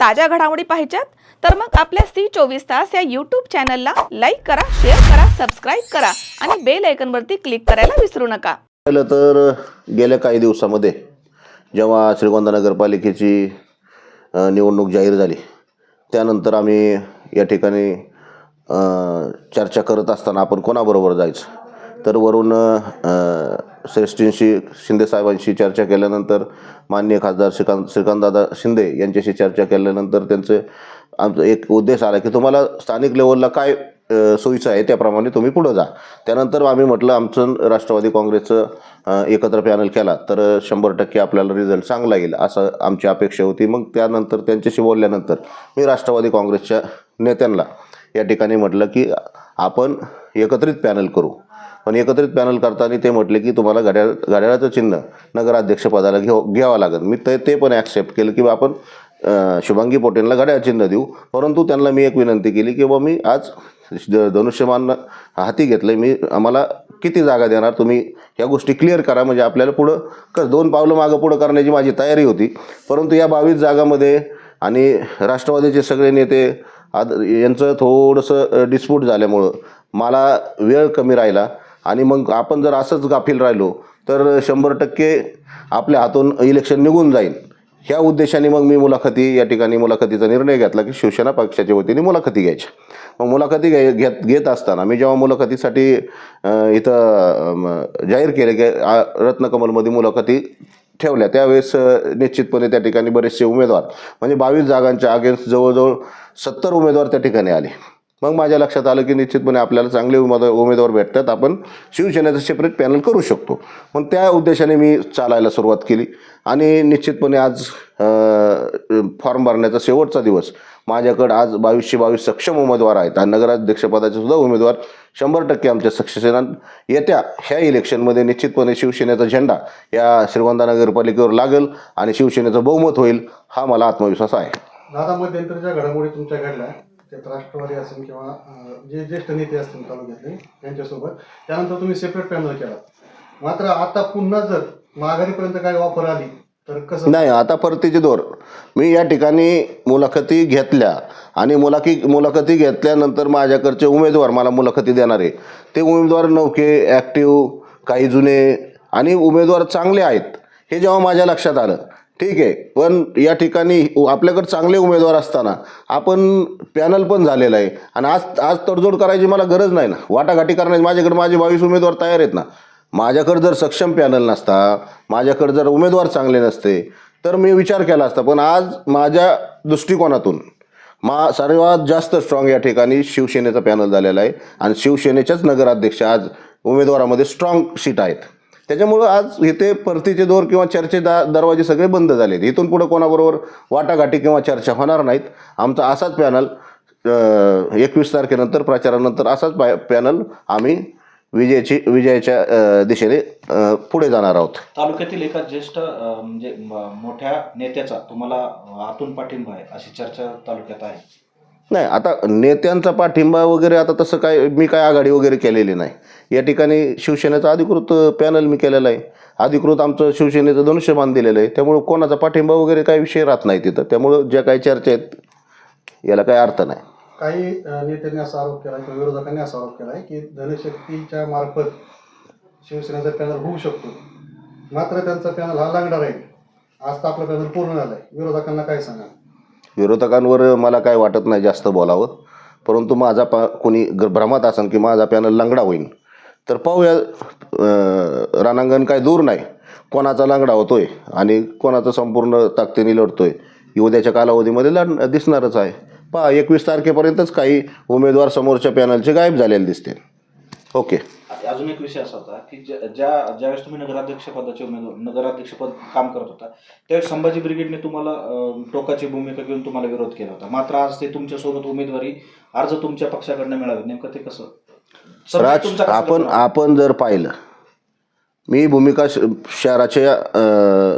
ताज्या घडामोडी पाहिजेत तर मग आपल्या सी चोवीस तास या यूट्यूब चॅनलला लाईक करा शेअर करा सबस्क्राईब करा आणि बेल आयकनवरती क्लिक करायला विसरू नका. पाहिलं तर गेल्या काही दिवसामध्ये जेव्हा श्रीगोंदा नगरपालिकेची निवडणूक जाहीर झाली त्यानंतर आम्ही या ठिकाणी चर्चा करत असताना आपण कोणाबरोबर जायचं? तर वरून श्रेष्ठींशी शिंदेसाहेबांशी चर्चा केल्यानंतर माननीय खासदार श्रीकांत श्रीकांतदादा शिंदे यांच्याशी चर्चा केल्यानंतर त्यांचे आमचा एक उद्देश आला की तुम्हाला स्थानिक लेवलला काय सोयीचं आहे त्याप्रमाणे तुम्ही पुढं जा. त्यानंतर आम्ही म्हटलं आमचं राष्ट्रवादी काँग्रेसचं एकत्र पॅनल केला तर शंभर टक्के आपल्याला रिझल्ट चांगला येईल असं आमची अपेक्षा होती. मग त्यानंतर त्यांच्याशी बोलल्यानंतर मी राष्ट्रवादी काँग्रेसच्या नेत्यांना या ठिकाणी म्हटलं की आपण एकत्रित पॅनल करू. पण एकत्रित पॅनल करताना ते म्हटले की तुम्हाला घड्याळ घड्याळाचं चिन्ह नगराध्यक्षपदाला घेऊ घ्यावं लागेल. मी ते ते पण ॲक्सेप्ट केलं की बा आपण शुभांगी पोटेंना घड्याळ चिन्ह देऊ. परंतु त्यांना मी एक विनंती केली की बा मी आज द- धनुष्यमान हाती घेतलं मी आम्हाला किती जागा देणार? तुम्ही ह्या गोष्टी क्लिअर करा. म्हणजे आपल्याला पुढं क दोन पावलं मागं पुढं करण्याची माझी तयारी होती. परंतु या बावीस जागामध्ये आणि राष्ट्रवादीचे सगळे नेते आद यांचं थोडंसं डिस्प्यूट झाल्यामुळं मला वेळ कमी राहिला. आणि मग आपण जर असंच गाफील राहिलो तर शंभर टक्के आपल्या हातून इलेक्शन निघून जाईल. ह्या उद्देशाने मग मी मुलाखती या ठिकाणी मुलाखतीचा निर्णय घेतला की शिवसेना पक्षाच्या वतीने मुलाखती घ्यायच्या मग मुलाखती घ्याय घेत घेत असताना मी जेव्हा मुलाखतीसाठी इथं जाहीर केले की रत्नकमलमध्ये मुलाखती ठेवल्या त्यावेळेस निश्चितपणे त्या ठिकाणी बरेचसे उमेदवार म्हणजे बावीस जागांच्या अगेन्स्ट जवळजवळ सत्तर उमेदवार त्या ठिकाणी आले. मग माझ्या लक्षात आलं की निश्चितपणे आपल्याला चांगले उमेद उमेदवार भेटतात. आपण शिवसेनेचं सेपरेट पॅनल करू शकतो. मग त्या उद्देशाने मी चालायला सुरुवात केली. आणि निश्चितपणे आज फॉर्म भरण्याचा शेवटचा दिवस. माझ्याकडं आज बावीसशे बावीस सक्षम उमेदवार आहेत. आणि नगराध्यक्षपदाचे सुद्धा उमेदवार. शंभर टक्के आमच्या सक्षसेना येत्या ह्या इलेक्शनमध्ये निश्चितपणे शिवसेनेचा झेंडा या श्रीगोंदा नगरपालिकेवर लागेल आणि शिवसेनेचं बहुमत होईल हा मला आत्मविश्वास आहे. दादा मध्यंतरीच्या घडामोडी तुमच्या घडल्या. त्यात राष्ट्रवादी असेल किंवा जे ज्येष्ठ नेते असतील तालुक्यातले त्यांच्यासोबत. त्यानंतर तुम्ही सेपरेट पॅनल केला मात्र आता पुन्हा जर माघारीपर्यंत काय ऑफर आली तर कसं? नाही आता परतीचे दोर. मी या ठिकाणी मुलाखती घेतल्या आणि मुलाखी मुलाखती घेतल्यानंतर माझ्याकडचे उमेदवार मला मुलाखती देणारे. ते उमेदवार नौके ॲक्टिव्ह काही जुने आणि उमेदवार चांगले आहेत हे जेव्हा माझ्या लक्षात आलं. ठीक आहे. पण या ठिकाणी आपल्याकडे चांगले उमेदवार असताना आपण पॅनल पण झालेलं आहे. आणि आज आज तडजोड करायची मला गरज नाही ना. वाटाघाटी करण्याची माझ्याकडे माझे बावीस उमेदवार तयार आहेत ना. माझ्याकडे जर सक्षम पॅनल नसता माझ्याकडे जर उमेदवार चांगले नसते तर मी विचार केला असता. पण आज माझ्या दृष्टिकोनातून मा सर्वात जास्त स्ट्रॉंग या ठिकाणी शिवसेनेचा पॅनल झालेला आहे. आणि शिवसेनेच्याच नगराध्यक्ष आज उमेदवारामध्ये स्ट्रॉंग सीट आहेत. त्याच्यामुळं आज इथे परतीचे दोर किंवा चर्चे दा दरवाजे सगळे बंद झाले आहेत इथून पुढं कोणाबरोबर वाटाघाटी किंवा चर्चा होणार नाहीत. आमचा असाच पॅनल एकवीस तारखेनंतर प्रचारानंतर असाच पॅ पॅनल आम्ही विजयाची विजयाच्या दिशेने पुढे जाणार आहोत. तालुक्यातील एका ज्येष्ठ म्हणजे मोठ्या नेत्याचा तुम्हाला आतून पाठिंबा आहे अशी चर्चा तालुक्यात आहे. नाही आता नेत्यांचा पाठिंबा वगैरे आता तसं काय मी काय आघाडी वगैरे केलेली नाही. या ठिकाणी शिवसेनेचा अधिकृत पॅनल मी केलेला आहे. अधिकृत आमचं शिवसेनेचं धनुष्यमान दिलेलं आहे. त्यामुळं कोणाचा पाठिंबा वगैरे काही विषय राहत नाही तिथं. त्यामुळं ज्या काही चर्चा आहेत याला काही अर्थ नाही. काही नेत्यांनी असा आरोप केला किंवा विरोधकांनी असा आरोप केला आहे की धनशक्तीच्या मार्फत शिवसेनेचा पॅनल होऊ शकतो. मात्र त्यांचा पॅनल हा लागणार आहे आज तर आपला पॅनल पूर्ण झाला आहे विरोधकांना काय सांगा विरोधकांवर मला काय वाटत नाही जास्त बोलावं. परंतु माझा पा कोणी ग- भ्रमात असेल की माझा पॅनल लंगडा होईल तर पाहूया रणांगण काय दूर नाही. कोणाचा लंगडा होतोय आणि कोणाचा संपूर्ण ताकदीने लढतोय उद्याच्या कालावधीमध्ये लढ दिसणारच आहे. पहा एकवीस तारखेपर्यंतच काही उमेदवार समोरच्या पॅनलचे गायब झालेले दिसतील. ओके. अजून एक विषय असा होता की ज्या ज्या- ज्यावेळेस तुम्ही नगराध्यक्ष पदाचे उमेदवार नगराध्यक्षपद काम करत होता त्यावेळेस संभाजी ब्रिगेडने तुम्हाला टोकाची भूमिका घेऊन तुम्हाला विरोध केला होता. मात्र आज ते तुमच्यासोबत उमेदवारी अर्ज तुमच्या पक्षाकडनं मिळावे. नेमकं ते कसं? आपण? आपण जर पाहिलं मी भूमिका शहराच्या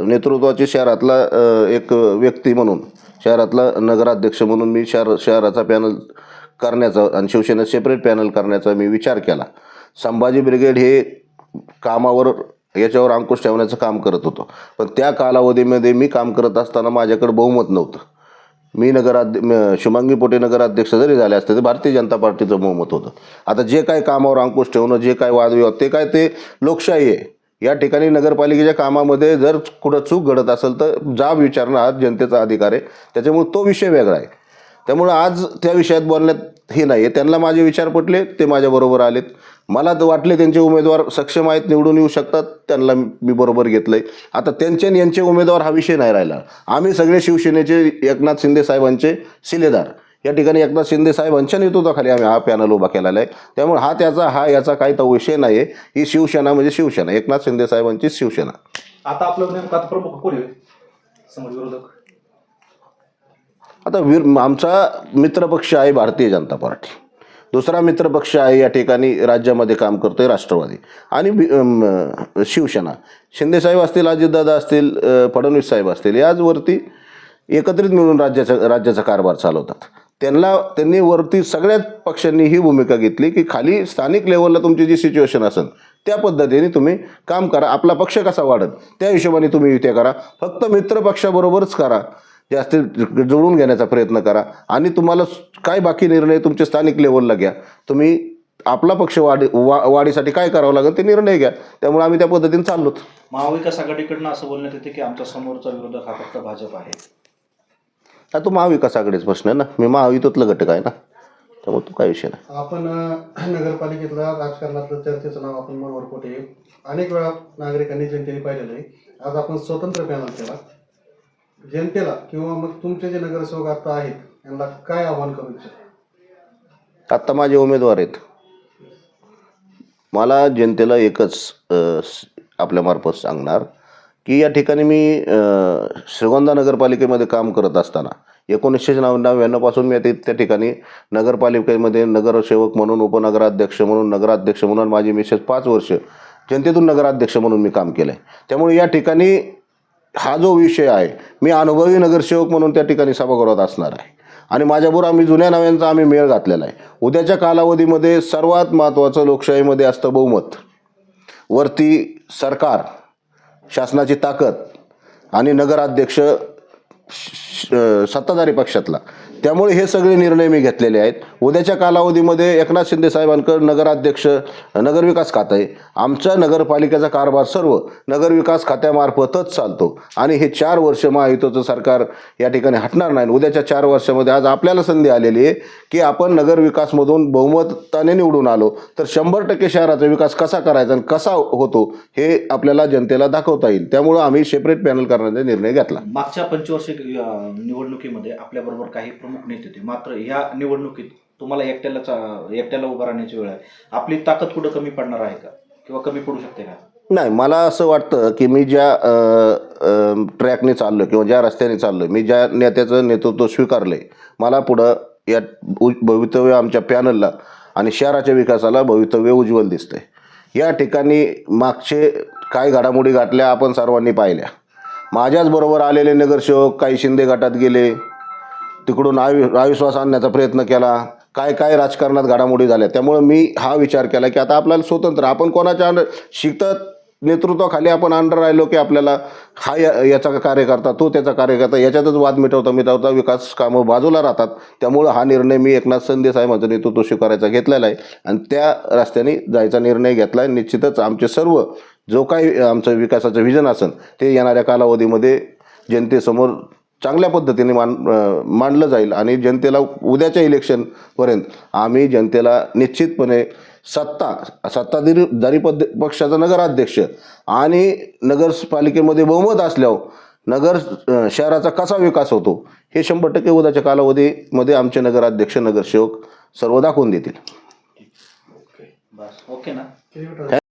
नेतृत्वाची शहरातला एक व्यक्ती म्हणून शहरातला नगराध्यक्ष म्हणून मी शहर शहराचा पॅनल करण्याचा आणि शिवसेना सेपरेट पॅनल करण्याचा मी विचार केला. संभाजी ब्रिगेड हे कामावर याच्यावर अंकुश ठेवण्याचं काम करत होतो. पण त्या कालावधीमध्ये मी काम करत असताना माझ्याकडे बहुमत नव्हतं. मी नगराध्य म- शुभांगी पोटे नगराध्यक्ष जरी झाले असते तर भारतीय जनता पार्टीचं बहुमत होतं. आता जे काय कामावर अंकुश ठेवणं जे काय वादविवाद ते काय ते लोकशाही आहे. या ठिकाणी नगरपालिकेच्या कामामध्ये जर कुठं चूक घडत असेल तर जाब विचारणं हा जनतेचा अधिकार आहे. त्याच्यामुळे तो विषय वेगळा आहे. त्यामुळं आज त्या विषयात बोलण्यात हे नाही आहे त्यांना माझे विचार पटले ते माझ्याबरोबर आलेत. मला तर वाटले त्यांचे उमेदवार सक्षम आहेत निवडून येऊ शकतात. त्यांना मी बरोबर घेतलं आहे आता त्यांचे आणि यांचे उमेदवार हा विषय नाही राहिला. आम्ही सगळे शिवसेनेचे एकनाथ शिंदे साहेबांचे शिलेदार या ठिकाणी एकनाथ शिंदे साहेबांच्या नेतृत्वाखाली आम्ही हा पॅनल उभा केलेला आहे. त्यामुळे हा त्याचा हा याचा काही तो विषय नाही आहे ही शिवसेना म्हणजे शिवसेना. एकनाथ शिंदे साहेबांची शिवसेना. आता आपलं प्रमुख कोण आहे समज विरोधक आता वीर आमचा मित्रपक्ष आहे भारतीय जनता पार्टी. दुसरा मित्रपक्ष आहे या ठिकाणी राज्यामध्ये काम करतोय राष्ट्रवादी. आणि शिवसेना. शिंदेसाहेब असतील अजितदादा असतील फडणवीस साहेब असतील याचवरती एकत्रित मिळून राज्याचा राज्याचा कारभार चालवतात. त्यांना त्यांनी वरती सगळ्याच पक्षांनी ही भूमिका घेतली की खाली स्थानिक लेवलला तुमची जी सिच्युएशन असेल त्या पद्धतीने तुम्ही काम करा. आपला पक्ष कसा वाढत त्या हिशोबाने तुम्ही युत्या करा. फक्त मित्रपक्षाबरोबरच करा. जे असतील जुळून घेण्याचा प्रयत्न करा. आणि तुम्हाला काय बाकी निर्णय तुमचे स्थानिक लेवलला घ्या. तुम्ही आपला पक्ष वाढ वा वाढीसाठी काय करावं लागेल ते निर्णय घ्या. त्यामुळे आम्ही त्या पद्धतीने चाललोत. महाविकास आघाडीकडनं असं बोलण्यात येते की आमचा समोरचा विरोधक हा फक्त भाजप आहे. हा तो महाविकास आघाडीचा प्रश्न आहे ना. मी महायुतीतलं घटक आहे ना. त्यामुळे तो काय विषय नाही. आपण अं, नगरपालिकेतल्या राजकारणातलं चर्चेचं नाव आपण मनोहर कोटे अनेक वेळा नागरिकांनी जनतेने पाहिलेलं आहे. आज आपण स्वतंत्र पॅनल केला. जनतेला किंवा मग तुमचे जे नगरसेवक आता आहेत यांना काय आव्हान करू इच्छिता? आत्ता माझे उमेदवार आहेत. मला जनतेला एकच अ, स- आपल्यामार्फत सांगणार की या ठिकाणी मी अ, श्रीगोंदा नगरपालिकेमध्ये काम करत असताना एकोणीसशे नव नव्याण्णवपासून मी आता त्या ठिकाणी नगरपालिकेमध्ये नगरसेवक म्हणून उपनगराध्यक्ष म्हणून नगराध्यक्ष म्हणून माझी मिसेस पाच वर्ष जनतेतून नगराध्यक्ष म्हणून मी काम केलं आहे त्यामुळे या ठिकाणी हा जो विषय आहे मी अनुभवी नगरसेवक म्हणून त्या ठिकाणी सभागृहात असणार आहे. आणि माझ्याबरोबर आम्ही जुन्या नव्यांचा आम्ही मेळ घातलेला आहे. उद्याच्या कालावधीमध्ये सर्वात महत्त्वाचं लोकशाहीमध्ये असतं बहुमत. वरती सरकार शासनाची ताकद आणि नगराध्यक्ष श- सत्ताधारी पक्षातला. त्यामुळे हे सगळे निर्णय मी घेतलेले आहेत. उद्याच्या कालावधीमध्ये एकनाथ शिंदे साहेबांकर नगराध्यक्ष नगरविकास खातं. आहे आमच्या नगरपालिकेचा कारभार सर्व नगरविकास खात्यामार्फतच चालतो. आणि हे चार वर्ष महायुतीचं सरकार या ठिकाणी हटणार नाही. उद्याच्या चार वर्षामध्ये आज आपल्याला संधी आलेली आहे की आपण नगरविकासमधून बहुमताने निवडून आलो तर शंभर टक्के शहराचा विकास कसा करायचा आणि कसा होतो हे आपल्याला जनतेला दाखवता येईल. त्यामुळं आम्ही सेपरेट पॅनल करण्याचा निर्णय घेतला. मागच्या पंचवर्षीय निवडणुकीमध्ये आपल्याबरोबर काही प्रमुख नेते होते. मात्र ह्या निवडणुकीत तुम्हाला एकट्यालाच एकट्याला उभा राहण्याची वेळ आहे. आपली ताकद कुठं कमी पडणार आहे का? किंवा कमी पडू शकते का? नाही मला असं वाटतं की मी ज्या ट्रॅकने चाललो किंवा ज्या रस्त्याने चाललो मी ज्या नेत्याचं नेतृत्व स्वीकारलं आहे मला पुढं या उ भवितव्य आमच्या पॅनलला आणि शहराच्या विकासाला भवितव्य उज्ज्वल दिसतंय. या ठिकाणी मागचे काय घडामोडी गाठल्या आपण सर्वांनी पाहिल्या. माझ्याच बरोबर आलेले नगरसेवक काही शिंदे गटात गेले तिकडून आवि अविश्वास आणण्याचा प्रयत्न केला. काय काय राजकारणात घडामोडी झाल्या? त्यामुळं मी हा विचार केला की आता आपल्याला स्वतंत्र आपण कोणाच्या अंडर शिकत नेतृत्वाखाली आपण अंडर राहिलो की आपल्याला हा या याचा कार्यकर्ता तो त्याचा कार्यकर्ता याच्यातच वाद मिटवता मिटवता विकास कामं बाजूला राहतात. त्यामुळं हा निर्णय मी एकनाथ शिंदे साहेबांचं नेतृत्व स्वीकारायचा घेतलेला आहे. आणि त्या रस्त्याने जायचा निर्णय घेतला आहे निश्चितच आमचे सर्व जो काही आमचं विकासाचं विजन असेल ते येणाऱ्या कालावधीमध्ये जनतेसमोर चांगल्या पद्धतीने मान मांडलं जाईल आणि जनतेला उद्याच्या इलेक्शनपर्यंत आम्ही जनतेला निश्चितपणे सत्ता सत्ताधारी दारी पद्ध पक्षाचा नगराध्यक्ष आणि नगरपालिकेमध्ये बहुमत असल्यावर नगर शहराचा कसा विकास होतो हे शंभर टक्के उद्याच्या कालावधीमध्ये आमचे नगराध्यक्ष नगरसेवक सर्व दाखवून देतील. बस. ओके ना?